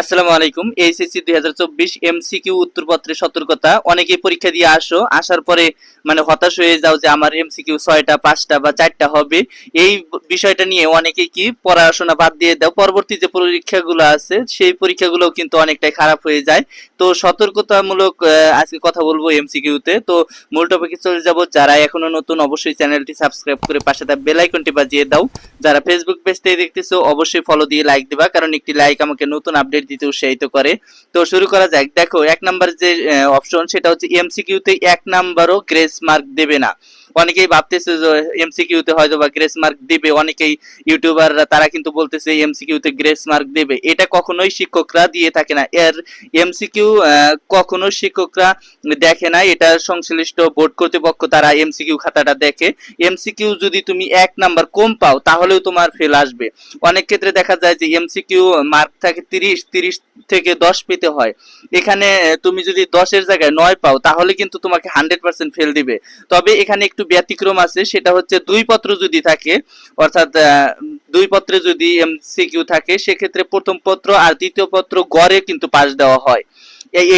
আসসালামু আলাইকুম এইচএসসি দুই হাজার চব্বিশ এমসিকিউ উত্তরপত্রে সতর্কতা। অনেকেই পরীক্ষা দিয়ে আসো, আসার পরে মানে হতাশ হয়ে যাও যে আমার এমসিকিউ ছয়টা, পাঁচটা বা চারটা হবে। এই বিষয়টা নিয়ে অনেকে কি পড়াশোনা বাদ দিয়ে দাও, পরবর্তী যে পরীক্ষাগুলো আছে, সেই পরীক্ষাগুলো কিন্তু অনেকটাই খারাপ হয়ে যায়। তো সতর্কতামূলক আজকে কথা বলব এমসিকিউতে তো। মূল টপিকে চলে যাব। যারা এখনও নতুন, অবশ্যই চ্যানেলটি সাবস্ক্রাইব করে পাশে তার বেল আইকনটি বাজিয়ে দাও। যারা ফেসবুক পেজ দেখতেছো, অবশ্যই ফলো দিয়ে লাইক দিবা, কারণ একটি লাইক আমাকে নতুন আপডেট দিতে উৎসাহিত করে। তো শুরু করা যাক। দেখো, এক নাম্বার যে অপশন সেটা হচ্ছে এমসিকিউতে এক নাম্বারও গ্রেস মার্ক দেবে না। অনেকেই ভাবতেছে যে এমসিকিউতে হয়তো বা গ্রেস মার্ক দেবে, অনেকেই ইউটিউবাররা তারা কিন্তু বলতেছে এমসিকিউতে গ্রেস মার্ক দেবে। এটা কখনোই শিক্ষকরা দিয়ে থাকে না। এর এমসিকিউ কখনো শিক্ষকরা দেখে না। এটা সংশ্লিষ্ট বোর্ড কর্তৃপক্ষ, তারা এমসিকিউ খাতাটা দেখে। এমসিকিউ যদি তুমি এক নাম্বার কম পাও, তাহলেও তোমার ফেল আসবে। অনেক ক্ষেত্রে দেখা যায় যে এমসিকিউ মার্ক থাকে তিরিশ তিরিশ থেকে দশ পেতে হয়। এখানে, তুমি যদি দশের জায়গায় নয় পাও, তাহলে কিন্তু তোমাকে হান্ড্রেড পার্সেন্ট ফেল দিবে। তবে এখানে একটু ব্যতিক্রম আছে, সেটা হচ্ছে দুই পত্র যদি থাকে, অর্থাৎ দুই পত্রে যদি এমসিকিউ থাকে, সেক্ষেত্রে প্রথম পত্র আর দ্বিতীয় পত্র গড়ে কিন্তু পাশ দেওয়া হয়।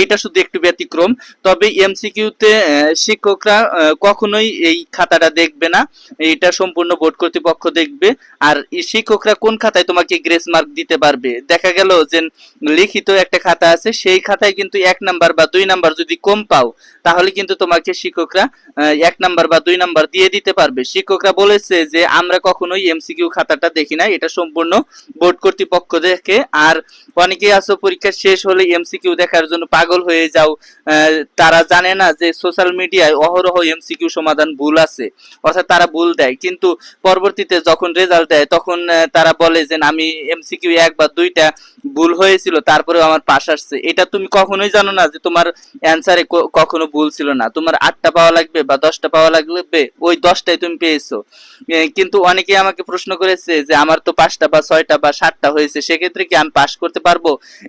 এইটা শুধু একটু ব্যতিক্রম। তবে এমসিকিউতে শিক্ষকরা কখনোই এই খাতাটা দেখবে না। এটা সম্পূর্ণ বোর্ড কর্তৃপক্ষ দেখবে। আর শিক্ষকরা কোন খাতায় তোমাকে গ্রেস মার্ক দিতে পারবে? দেখা গেল যে লিখিত একটা খাতা আছে, সেই খাতায় কিন্তু এক নাম্বার বা দুই নাম্বার যদি কম পাও, তাহলে কিন্তু তোমাকে শিক্ষকরা এক নাম্বার বা দুই নাম্বার দিয়ে দিতে পারবে। শিক্ষকরা বলেছে যে, আমরা কখনোই এমসিকিউ খাতাটা দেখি না, এটা সম্পূর্ণ বোর্ড কর্তৃপক্ষ দেখে। আর অনেকেই আছো, পরীক্ষা শেষ হলে এমসিকিউ দেখার জন্য পাগল হয়ে যাও। তারা জানে না যে সোশ্যাল মিডিয়ায় অহরহ এমসিকিউ সমাধান ভুল আছে, অর্থাৎ তারা ভুল দেয়। কিন্তু পরবর্তীতে যখন রেজাল্ট দেয়, তখন তারা বলে যে আমি এমসিকিউ এক বা দুইটা ভুল হয়েছিল, তারপরেও আমার পাশ আসছে। এটা তুমি কখনোই জানো না যে তোমার অ্যান্সারে কখনো ভুল ছিল না। তোমার আটটা পাওয়া লাগবে বা দশটা পাওয়া লাগবে, ওই দশটাই তুমি পেয়েছ। কিন্তু অনেকে আমাকে প্রশ্ন করেছে যে, আমার তো পাঁচটা বা ছয়টা বা সাতটা হয়েছে, সেক্ষেত্রে কি আমি পাশ করতে পারব?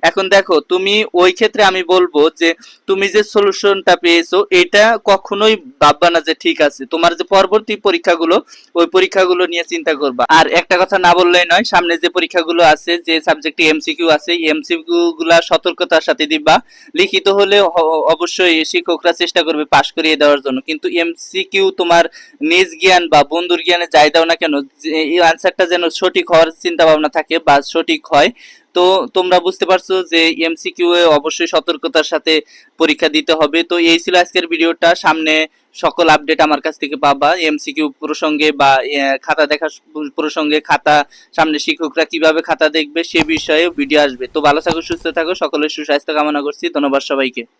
এখন দেখো, তুমি ওই ক্ষেত্রে আমি বলব যে তুমি যে সলিউশনটা পেয়েছ, এটা কখনোই ভাববা না যে ঠিক আছে। তোমার যে পরবর্তী পরীক্ষাগুলো, ওই পরীক্ষাগুলো নিয়ে চিন্তা করবা। আর একটা কথা না বললেই নয়, সামনে যে পরীক্ষাগুলো আছে, যে সাবজেক্টে এমসিকিউ আছে এমসিকিউ গুলা সতর্কতার সাথে দিবা। লিখিত হলে অবশ্যই শিক্ষকরা চেষ্টা করবে পাশ করিয়ে দেওয়ার জন্য। কিন্তু এমসিকিউ তোমার নিজ জ্ঞান বা বন্ধুর জ্ঞানে যাই দাও না কেন এই আনসারটা যেন সঠিক হওয়ার চিন্তা ভাবনা থাকে বা সঠিক হয় তো তোমরা বুঝতে পারছ যে এমসিকিউ এ অবশ্যই সতর্কতার সাথে পরীক্ষা দিতে হবে। তো এই ছিল আজকের ভিডিওটা। সামনে সকল আপডেট আমার কাছ থেকে পাবা। এমসিকিউ প্রসঙ্গে বা খাতা দেখা প্রসঙ্গে খাতা, সামনে শিক্ষকরা কীভাবে খাতা দেখবে সে বিষয়ে ভিডিও আসবে। তো ভালো থাকো, সুস্থ থাকো। সকলের সুস্বাস্থ্য কামনা করছি। ধন্যবাদ সবাইকে।